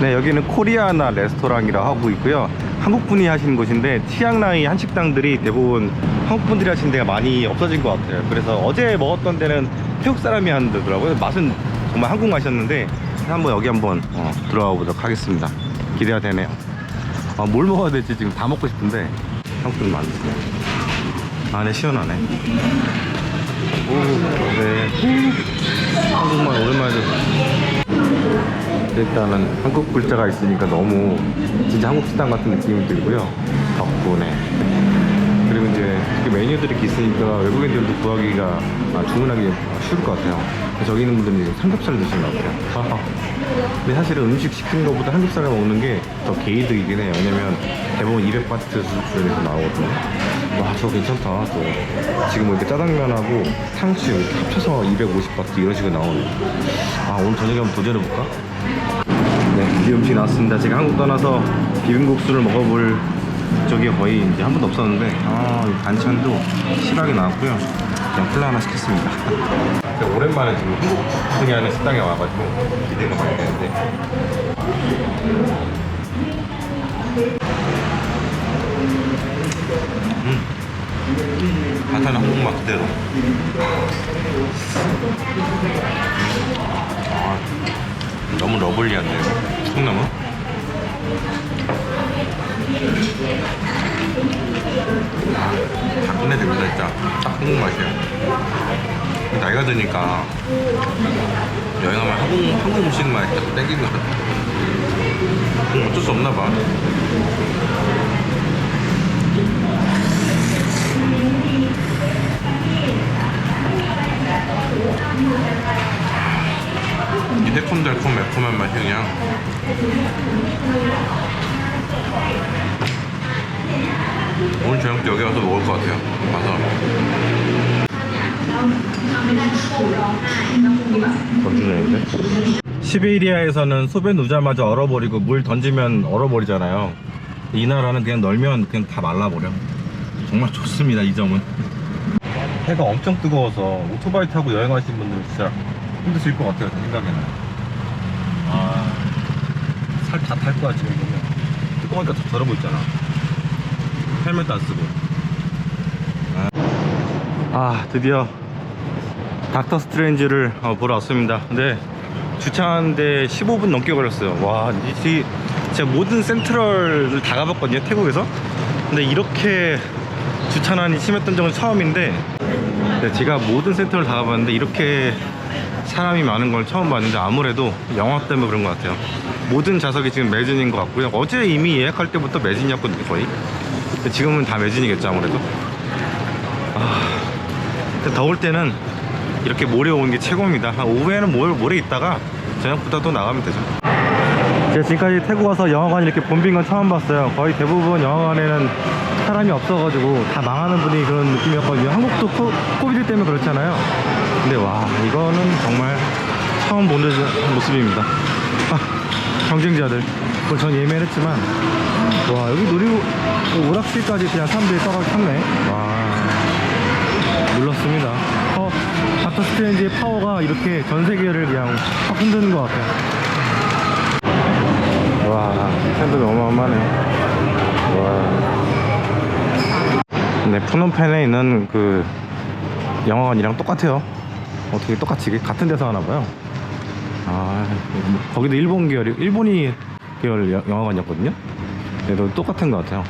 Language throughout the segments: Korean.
네, 여기는 코리아나 레스토랑이라 하고 있고요. 한국 분이 하시는 곳인데 치앙라이 한식당들이 대부분 한국 분들이 하시는 데가 많이 없어진 것 같아요. 그래서 어제 먹었던 데는 태국 사람이 하는 데더라고요. 맛은 정말 한국 맛이었는데 한번 여기 한번 어, 들어가 보도록 하겠습니다. 기대가 되네요. 아, 뭘 먹어야 될지 지금 다 먹고 싶은데 한국 분 많으시네요. 안에 시원하네. 오, 네. 한국말 오랜만에 듣 일단은 한국 글자가 있으니까 너무 진짜 한국 식당 같은 느낌이 들고요. 덕분에. 그리고 이제 메뉴들이 있으니까 외국인들도 구하기가 아, 주문하기 쉬울 것 같아요. 저기 있는 분들은 삼겹살 드시는 것 같아요. 근데 사실은 음식 시키는 것보다 삼겹살을 먹는 게 더 개이득이긴 해요. 왜냐면 대부분 200바트 수준에서 나오거든요. 와, 저거 괜찮다. 또 지금 뭐 이렇게 짜장면하고 탕수육 합쳐서 250바트 이런 식으로 나오네. 아, 오늘 저녁에 한번 도전해볼까? 네, 드디어 음식이 나왔습니다. 제가 한국 떠나서 비빔국수를 먹어볼 적이 거의 이제 한 번도 없었는데, 아, 이 반찬도 심하게 나왔고요. 그냥 콜라 하나 시켰습니다. 오랜만에 지금 한국 분이 하는 식당에 와가지고 기대가 많이 되는데. 음, 반찬은 한국맛 그대로. 아, 너무 러블리한데요. 콩나물? 아, 다 끝내줍니다, 진짜. 딱 한국 맛이에요. 나이가 드니까 여행하면 한국, 한국 음식만 계속 땡기는 것 같아. 음, 어쩔 수 없나 봐. 이 새콤달콤 매콤한 맛이 그냥. 오늘 저녁도 여기 와서 먹을 것 같아요. 와서. 건조전인데? 시베리아에서는 소변 누자마자 얼어버리고 물 던지면 얼어버리잖아요. 이 나라는 그냥 널면 그냥 다 말라버려. 정말 좋습니다 이 점은. 해가 엄청 뜨거워서 오토바이 타고 여행하시는 분들 진짜 힘드실 것 같아요 제 생각에는. 아 살 다 탈 거야 지금 보면. 뜨거우니까 더 더러 보이잖아. 헬멧도 안 쓰고. 아, 아 드디어 닥터 스트레인지를 어, 보러 왔습니다. 근데 주차하는데 15분 넘게 걸렸어요. 와 이, 제가 모든 센트럴을 다 가봤거든요 태국에서. 근데 이렇게 주차난이 심했던 적은 처음인데 네, 제가 모든 센터를 다 가봤는데 이렇게 사람이 많은 걸 처음 봤는데 아무래도 영화 때문에 그런 것 같아요. 모든 좌석이 지금 매진인 것 같고요. 어제 이미 예약할 때부터 매진이었거든요 거의. 지금은 다 매진이겠죠 아무래도. 아, 더울 때는 이렇게 모레 오는 게 최고입니다. 한 오후에는 모레, 모레 있다가 저녁부터 또 나가면 되죠 제가 지금까지 태국 와서 영화관 이렇게 붐빈 건 처음 봤어요. 거의 대부분 영화관에는 사람이 없어가지고 다 망하는 분이 그런 느낌이었거든요. 한국도 코, 코비드 때문에 그렇잖아요. 근데 와 이거는 정말 처음 보는 모습입니다. 아, 경쟁자들. 그걸 전 예매를 했지만. 와 여기 놀이고 오락실까지 그냥 사람들이 떠가 탔네. 와. 놀랐습니다. 어, 닥터 스트레인지의 파워가 이렇게 전 세계를 그냥 확 흔드는 것 같아요 와 팬들이 어마어마하네 와 네, 푸놈펜에 있는 그 영화관이랑 똑같아요. 어떻게 똑같이 같은 데서 하나 봐요. 아, 거기도 일본 계열, 일본이 계열 여- 영화관이었거든요. 그래도 똑같은 것 같아요.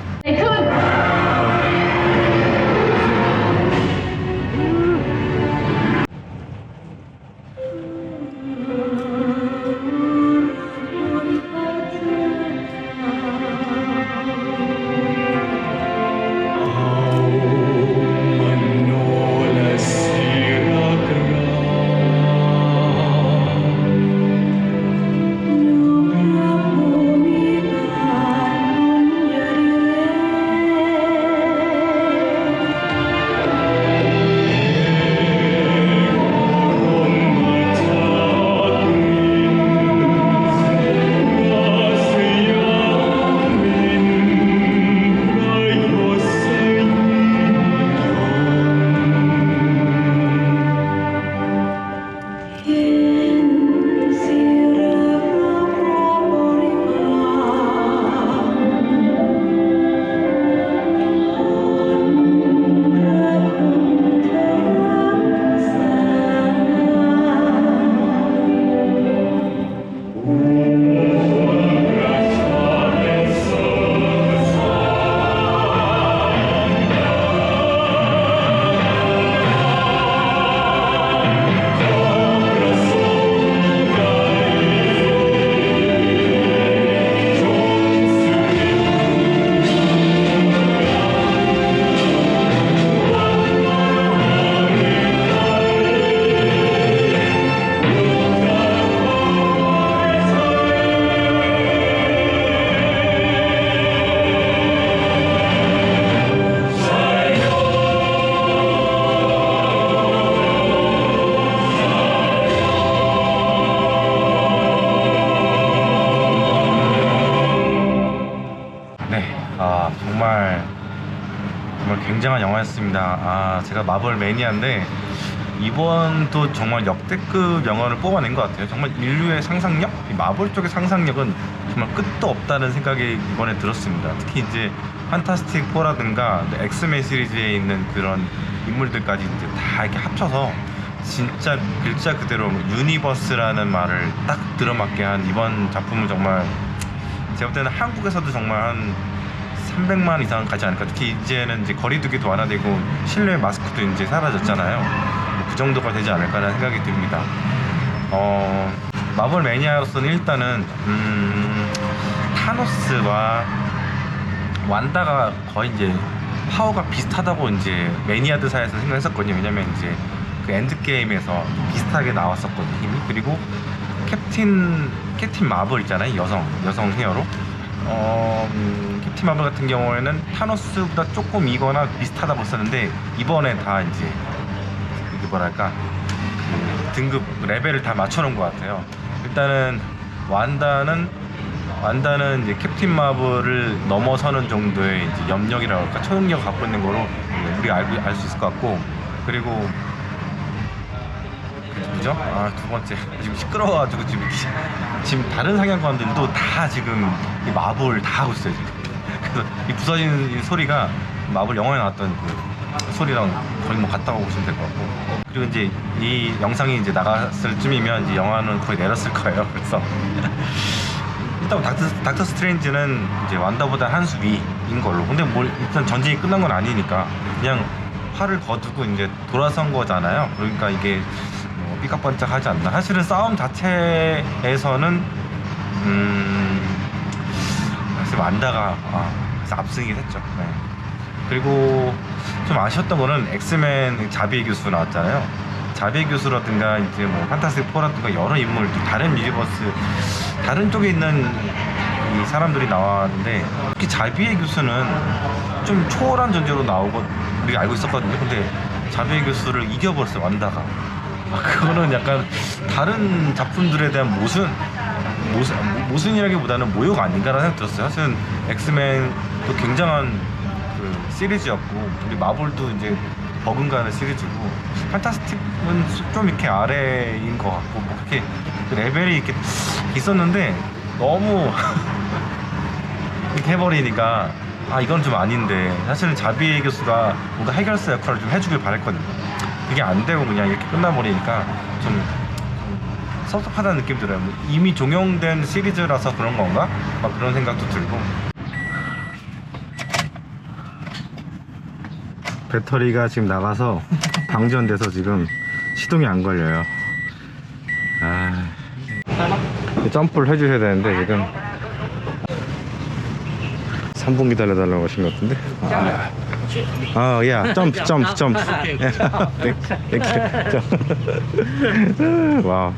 굉장한 영화였습니다. 아 제가 마블 매니아인데 이번도 정말 역대급 영화를 뽑아낸 것 같아요. 정말 인류의 상상력, 이 마블 쪽의 상상력은 정말 끝도 없다는 생각이 이번에 들었습니다. 특히 이제 판타스틱 4라든가 엑스맨 시리즈에 있는 그런 인물들까지 이제 다 이렇게 합쳐서 진짜 글자 그대로 유니버스라는 말을 딱 들어맞게 한 이번 작품은 정말 제가 볼 때는 한국에서도 정말 한 300만 이상 가지 않을까. 특히 이제는 이제 거리두기도 완화되고 실내 마스크도 이제 사라졌잖아요. 뭐 그 정도가 되지 않을까라는 생각이 듭니다. 어, 마블 매니아로서는 일단은 음, 타노스와 완다가 거의 이제 파워가 비슷하다고 이제 매니아들 사이에서 생각했었거든요. 왜냐면 이제 그 엔드 게임에서 비슷하게 나왔었거든요. 힘이 그리고 캡틴 캡틴 마블 있잖아요. 여성 여성 헤어로. 어, 음, 캡틴 마블 같은 경우에는 타노스보다 조금 이거나 비슷하다고 했었는데 이번에 다 이제 이게 뭐랄까 그 등급 레벨을 다 맞춰놓은 것 같아요. 일단은 완다는 완다는 이제 캡틴 마블을 넘어서는 정도의 이제 염력이라고 할까 초능력을 갖고 있는 거로 우리가 알고 알 수 있을 것 같고 그리고 그죠? 아 두 번째 지금 시끄러워가지고 지금 지금 다른 상영관들도 다 지금 이 마블 다 하고 있어요 지금. 그래서 이 부서지는 이 소리가 마블 영화에 나왔던 그 소리랑 거의 뭐 같다고 보시면 될 것 같고 그리고 이제 이 영상이 이제 나갔을 쯤이면 이제 영화는 거의 내렸을 거예요. 그래서 일단 닥터, 닥터 스트레인지는 이제 완다보다 한 수 위인 걸로. 근데 뭘 일단 전쟁이 끝난 건 아니니까 그냥 활을 거두고 이제 돌아선 거잖아요. 그러니까 이게 뭐 삐까뻔쩍하지 않나. 사실은 싸움 자체에서는 음 사실 완다가 아, 압승이긴 했죠. 네. 그리고 좀 아쉬웠던 거는 엑스맨 자비의 교수 나왔잖아요. 자비의 교수라든가 이제 뭐 판타스틱 4라든가 여러 인물 또 다른 유니버스 다른 쪽에 있는 이 사람들이 나왔는데 특히 자비의 교수는 좀 초월한 존재로 나오고 우리가 알고 있었거든요. 근데 자비의 교수를 이겨버렸어요 완다가. 아, 그거는 약간 다른 작품들에 대한 모순 모순 모순이라기보다는 모욕 아닌가라는 생각 들었어요. 사실은 엑스맨도 굉장한 그 시리즈였고 우리 마블도 이제 버금가는 시리즈고 판타스틱은 좀 이렇게 아래인 것 같고 뭐 그렇게 그 레벨이 이렇게 있었는데 너무 이렇게 해버리니까 아 이건 좀 아닌데 사실은 자비 교수가 뭔가 해결사 역할을 좀 해주길 바랬거든요 그게 안 되고 그냥 이렇게 끝나버리니까 좀, 좀 섭섭하다는 느낌 들어요 뭐 이미 종영된 시리즈라서 그런 건가? 막 그런 생각도 들고 배터리가 지금 나가서 방전돼서 지금 시동이 안 걸려요. 아, 점프를 해주셔야 되는데 지금 3분 기다려달라고 하신 것 같은데. 아, 아, 야, 점프, 점프, 점프. 땡큐, 점프. 와.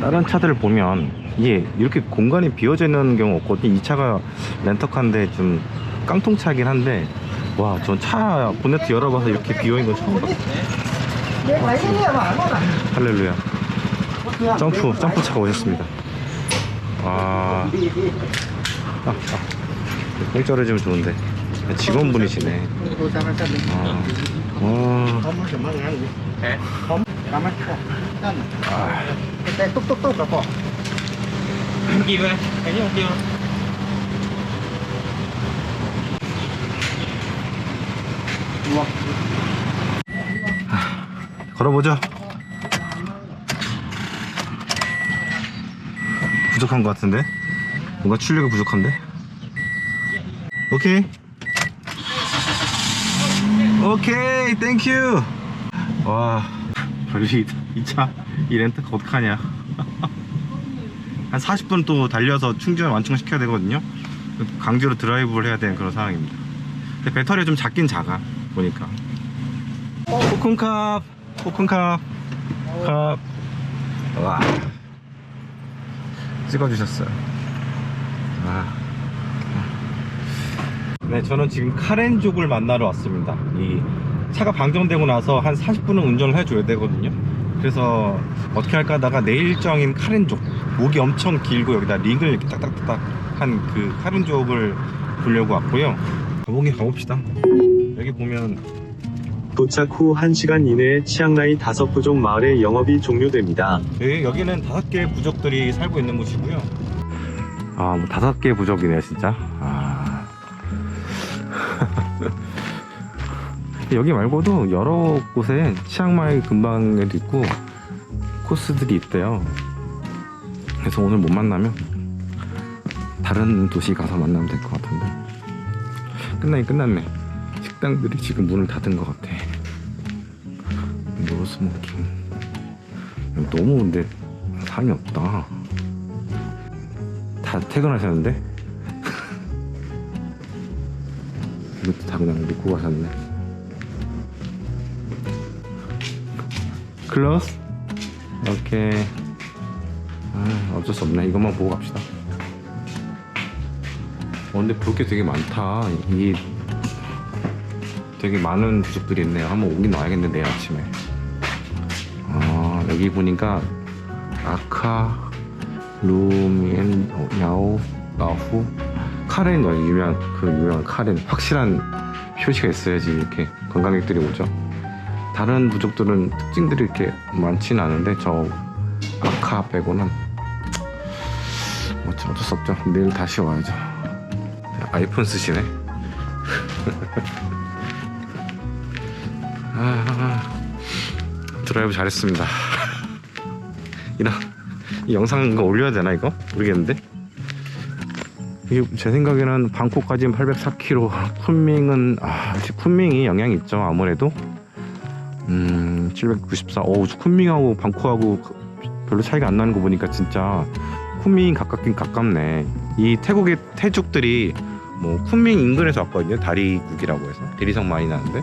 다른 차들을 보면 이게 이렇게 공간이 비어져 있는 경우 없거든요. 이 차가 렌터카인데 좀 깡통차긴 한데 와, 전차 본네트 열어봐서 이렇게 비어 있는 건 처음 봤어요. 할렐루야. 점프, 점프 차가 오셨습니다. 와. 아, 아. 공짜로 해주면 좋은데. 직원분이시네. 아. 와. 아. 걸어보죠. 부족한 것 같은데? 뭔가 출력이 부족한데? 오케이. 오케이, 땡큐. 와, 별이 이 차, 이 렌트카 어떡하냐. 한 40분 또 달려서 충전 완충시켜야 되거든요. 강제로 드라이브를 해야 되는 그런 상황입니다. 근데 배터리가 좀 작긴 작아, 보니까. 코쿤캅 코쿤캅 캅와 찍어주셨어요 와. 네 저는 지금 카렌족을 만나러 왔습니다 이 차가 방전되고 나서 한 40분은 운전을 해줘야 되거든요 그래서 어떻게 할까 하다가 내일 일정인 카렌족 목이 엄청 길고 여기다 링을 이렇게 딱딱딱딱 한그 카른족을 보려고 왔고요. 가보기 가봅시다. 여기 보면 도착 후 1시간 이내에 치앙라이 다섯 부족 마을의 영업이 종료됩니다. 여기, 여기는 다섯 개의 부족들이 살고 있는 곳이고요. 아, 뭐 다섯 개의 부족이네요, 진짜. 아. 여기 말고도 여러 곳에 치앙마이 근방에도 있고 코스들이 있대요. 그래서 오늘 못 만나면 다른 도시 가서 만나면 될 것 같은데. 끝나긴 끝났네. 식당들이 지금 문을 닫은 것 같아. 노스모킹. 너무 근데 사람이 없다. 다 퇴근하셨는데? 이것도 다 그냥 놓고 가셨네. 클로스? 오케이. 아, 어쩔 수 없네. 이것만 보고 갑시다. 어, 근데 볼 게 되게 많다. 이 되게 많은 부족들이 있네요. 한번 오긴 와야겠네, 내일 아침에. 아, 여기 보니까 아카, 루미엔, 어, 야오, 라후, 카렌, 어, 유명한, 그 유명한 카렌. 확실한 표시가 있어야지 이렇게 관광객들이 오죠. 다른 부족들은 특징들이 이렇게 많지는 않은데, 저 아카 빼고는 어쩔 어쩔 수 없죠. 내일 다시 와야죠. 아이폰 쓰시네. 아, 드라이브 잘했습니다. 이런 이 영상 이거 올려야 되나 이거 모르겠는데. 제 생각에는 방콕까지는 804km, 쿤밍은 아 쿤밍이 영향이 있죠 아무래도. 음, 794. 어우 쿤밍하고 방콕하고 별로 차이가 안 나는 거 보니까 진짜 쿤밍이 가깝긴 가깝네. 이 태국의 태족들이 뭐 쿤밍 인근에서 왔거든요. 다리국이라고 해서 대리석 많이 나는데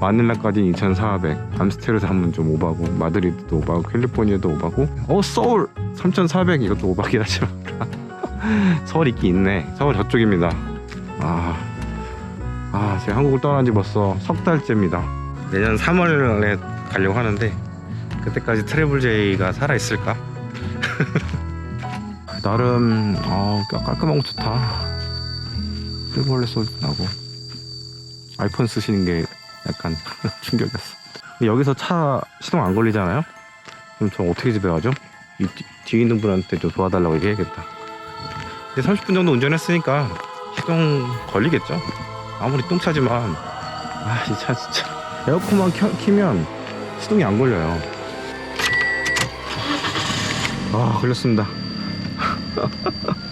마닐라까지 2,400, 암스테르도 한번 좀 오바고 마드리드도 오바고 캘리포니아도 오바고 어 서울 3,400 이것도 오바긴 하지만 서울 있긴 있네. 서울 저쪽입니다. 아, 아 제가 한국을 떠난 지 벌써 석 달째입니다. 내년 3월에 가려고 하는데 그때까지 트래블 제이가 살아 있을까? 나름 어, 깔끔하고 좋다. 일벌레 소리도 나고 아이폰 쓰시는 게 약간 충격이었어. 여기서 차 시동 안 걸리잖아요? 그럼 저 어떻게 집에 가죠? 이 뒤, 뒤에 있는 분한테 좀 도와달라고 얘기해야겠다. 이제 30분 정도 운전했으니까 시동 걸리겠죠? 아무리 똥차지만 아, 이 차 진짜 에어컨만 켜, 키면 시동이 안 걸려요. 아, 걸렸습니다.